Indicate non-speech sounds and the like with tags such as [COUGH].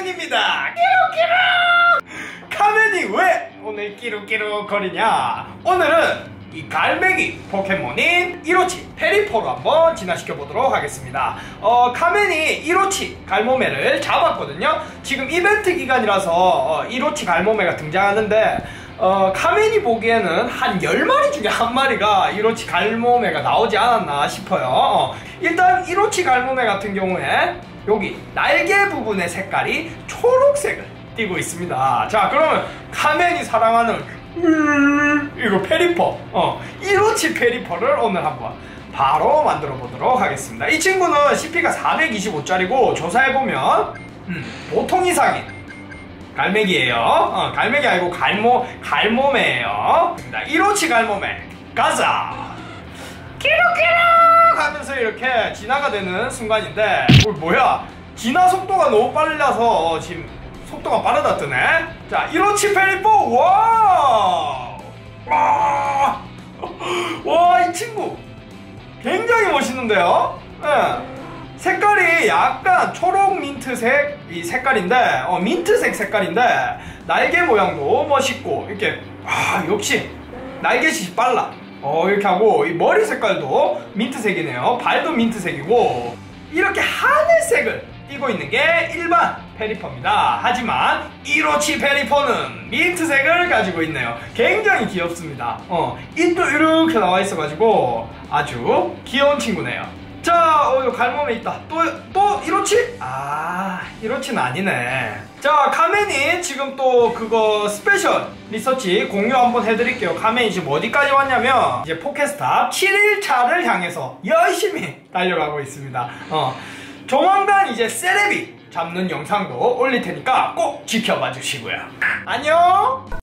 카멘입니다. 끼룩끼룩! 카멘이 왜 오늘 끼룩끼룩 거리냐? 오늘은 이 갈매기 포켓몬인 이로치 페리포로 한번 진화시켜 보도록 하겠습니다. 어, 카멘이 이로치 갈모메를 잡았거든요. 지금 이벤트 기간이라서 어, 이로치 갈모메가 등장하는데 어, 카멘이 보기에는 한 10마리 중에 한 마리가 이로치 갈모메가 나오지 않았나 싶어요. 어, 일단 이로치 갈모메 같은 경우에 여기 날개 부분의 색깔이 초록색을 띠고 있습니다. 자, 그러면 카멘이 사랑하는 음, 이거 페리퍼, 어, 이로치 페리퍼를 오늘 한번 바로 만들어 보도록 하겠습니다. 이 친구는 CP가 425짜리고 조사해보면 음, 보통 이상인 갈매기예요. 어, 갈매기 아니고 갈모 갈모매예요. 이로치 갈모매 가자. 끼룩끼룩 하면서 이렇게 진화가 되는 순간인데 어, 뭐야 진화 속도가 너무 빨라서 지금 속도가 빠르다 뜨네 자 이로치 페리포 와우 와이 [LAUGHS] 친구 굉장히 멋있는데요 예. 색깔이 약간 초록 민트색 이 색깔인데 어, 민트색 색깔인데 날개 모양도 멋있고 이렇게 아 역시 날개짓이 빨라. 어 이렇게 하고 이 머리 색깔도 민트색이네요. 발도 민트색이고 이렇게 하늘색을 띄고 있는 게 일반 페리퍼입니다. 하지만 이로치 페리퍼는 민트색을 가지고 있네요. 굉장히 귀엽습니다. 어 입도 이렇게 나와 있어 가지고 아주 귀여운 친구네요 자, 어, 이 갈몸에 있다. 또, 또, 이로치? 아, 이로치는 아니네. 자, 카멘이 지금 또 그거 스페셜 리서치 공유 한번 해드릴게요. 카멘이 지금 어디까지 왔냐면, 이제 포켓스탑 7일차를 향해서 열심히 [LAUGHS] 달려가고 있습니다. 어, 조만간 이제 세레비 잡는 영상도 올릴 테니까 꼭 지켜봐 주시고요. 안녕!